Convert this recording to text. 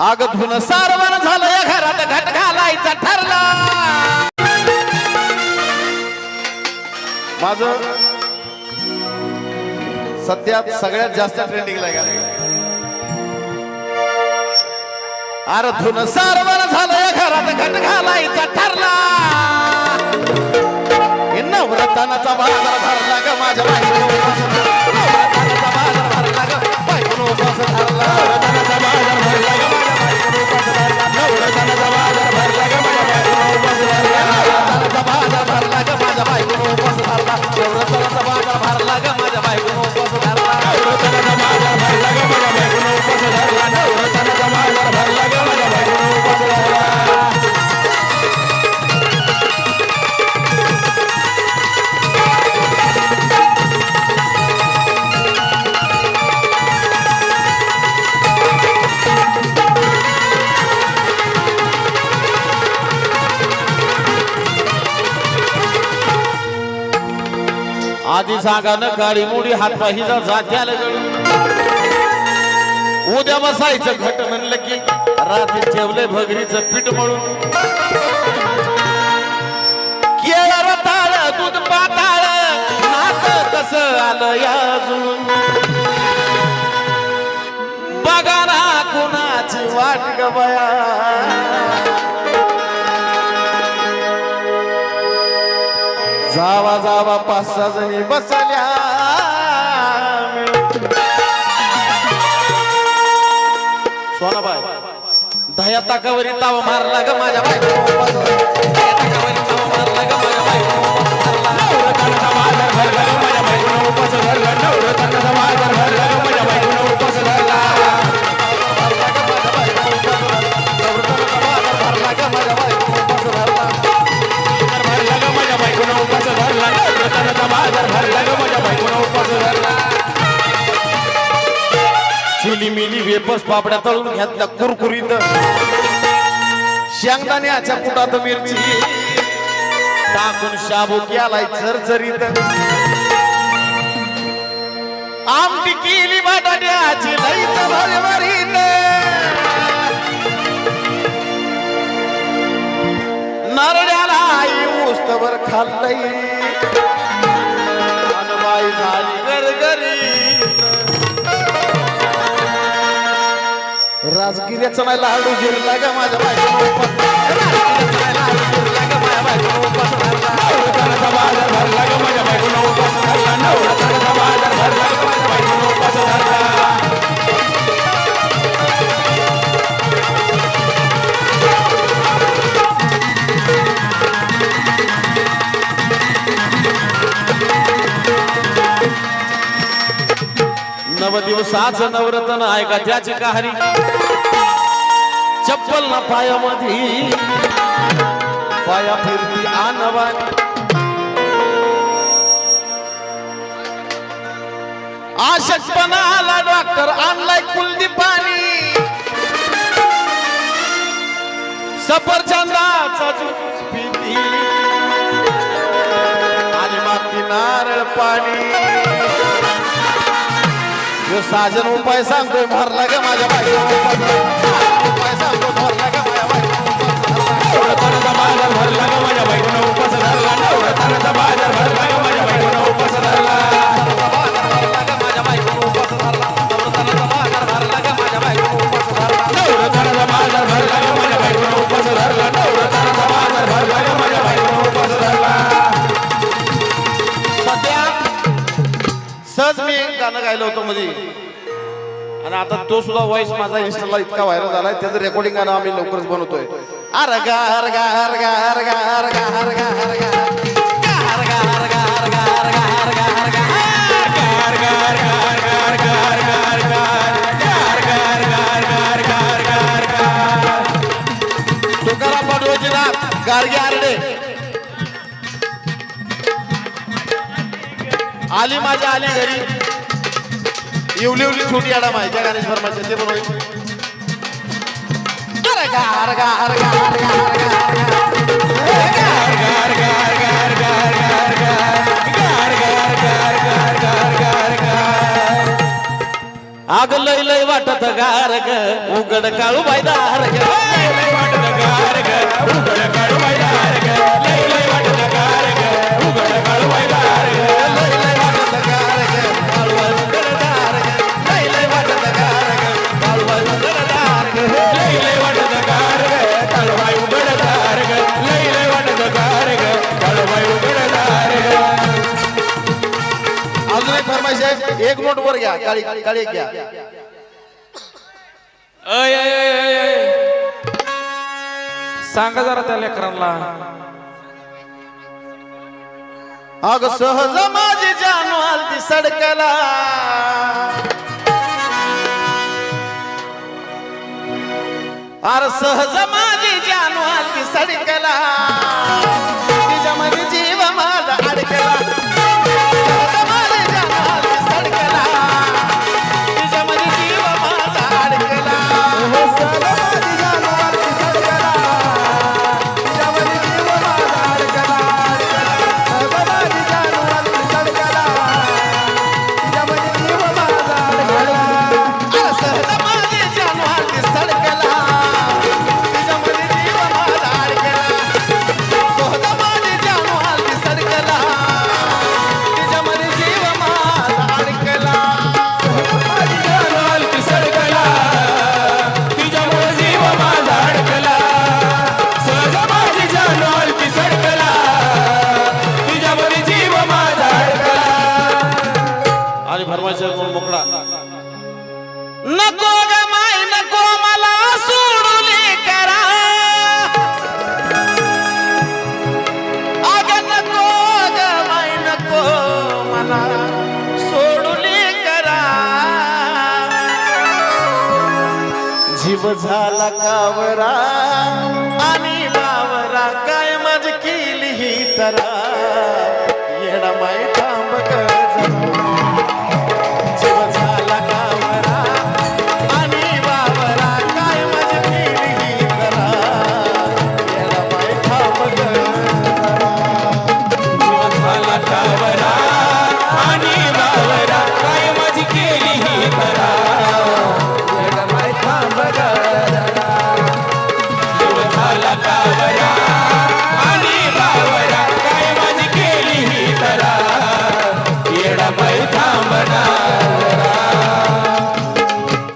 आग धुन सारवण झालं या घरात घट घालायचा ठरला. माझ सध्या सगळ्यात जास्त ट्रेंडिंगला गाणं अरे धुन सारवण झालं या घरात घट घालायचा ठरला. नवरत्नाचा बाजार भरला ग माझ्या बाईने. आधी सांगा न काळी मोडी हात पाहिजा जात्याला गळून. उद्या बसायचं घट म्हणलं की रात्री ठेवलंय भगरीचं पीठ मळून. केळं रताळ दूध पाताळ नात कसं आलं या अजून? बघा ना कुणाची वाट ग जावा जावा पाच सहा जणी बसल्या. सोनाबाई दह्या ताकावरी ताव मारला ग माझ्या बायको वेपस पापड्या तळून घेतल्या कुरकुरीत. शेंगदाण्याच्या पुटात मिरची. टाकून शाबू केलाय झरझरीत आमटी केली बटाट्याची लईच भरभरीत नरड्याला आई उस्तवर खाल्लई बाई झाली गरगरी राजगिऱ्याचा नाही लाडू गिरला ग माझ्या बायकोनं उपास राजगिऱ्याचा नाही लाडू माझ्या बायकोनं उपास धरला. बाजार भरला माझ्या बायकोनं उपास धरला. बाजार भरला माझ्या बायकोनं उपास धरला. नव दिवसाच नवरत्न आहे का त्याची कहाणी चप्पल ना पायामध्ये पाया फिरती आणवानी आशकपणा आला डॉक्टर आणलाय कुलदीपानी सफरचंदाचा ज्यूस पिती आणि मागती नारळ पाणी. जो साजन उपाय सांगतोय भरला ग माझ्या बायको सहज मी एक गाणं गायलं होतं मध्ये म्हणजे. आणि आता तो सुद्धा व्हॉइस माझा इन्स्टाला इतका व्हायरल झालाय त्याचं रेकॉर्डिंग गाणं आम्ही लवकरच बनवतोय अर गा हर गा हर गा हर गा हर गा हर गा हर गा आली माझ्या आली घरी इवली उवली छोटी आडम आहे त्या गणेश वर्माचे ते पण होईल आग लय लय वाटत गार ग उघड काळू बायदार ग एक नोट वर घ्या काळी काळी घ्या. अय सांगा जरा त्या लेकरांना. अग सहज माझी जानू आलती सडकला अर सहज माझी जानू आलती सडकला तिच्या मध्ये जीव माझा अडकला जीव झाला कावरा. आणि बावरा काय माझ केली ही तरा? येणा माहिती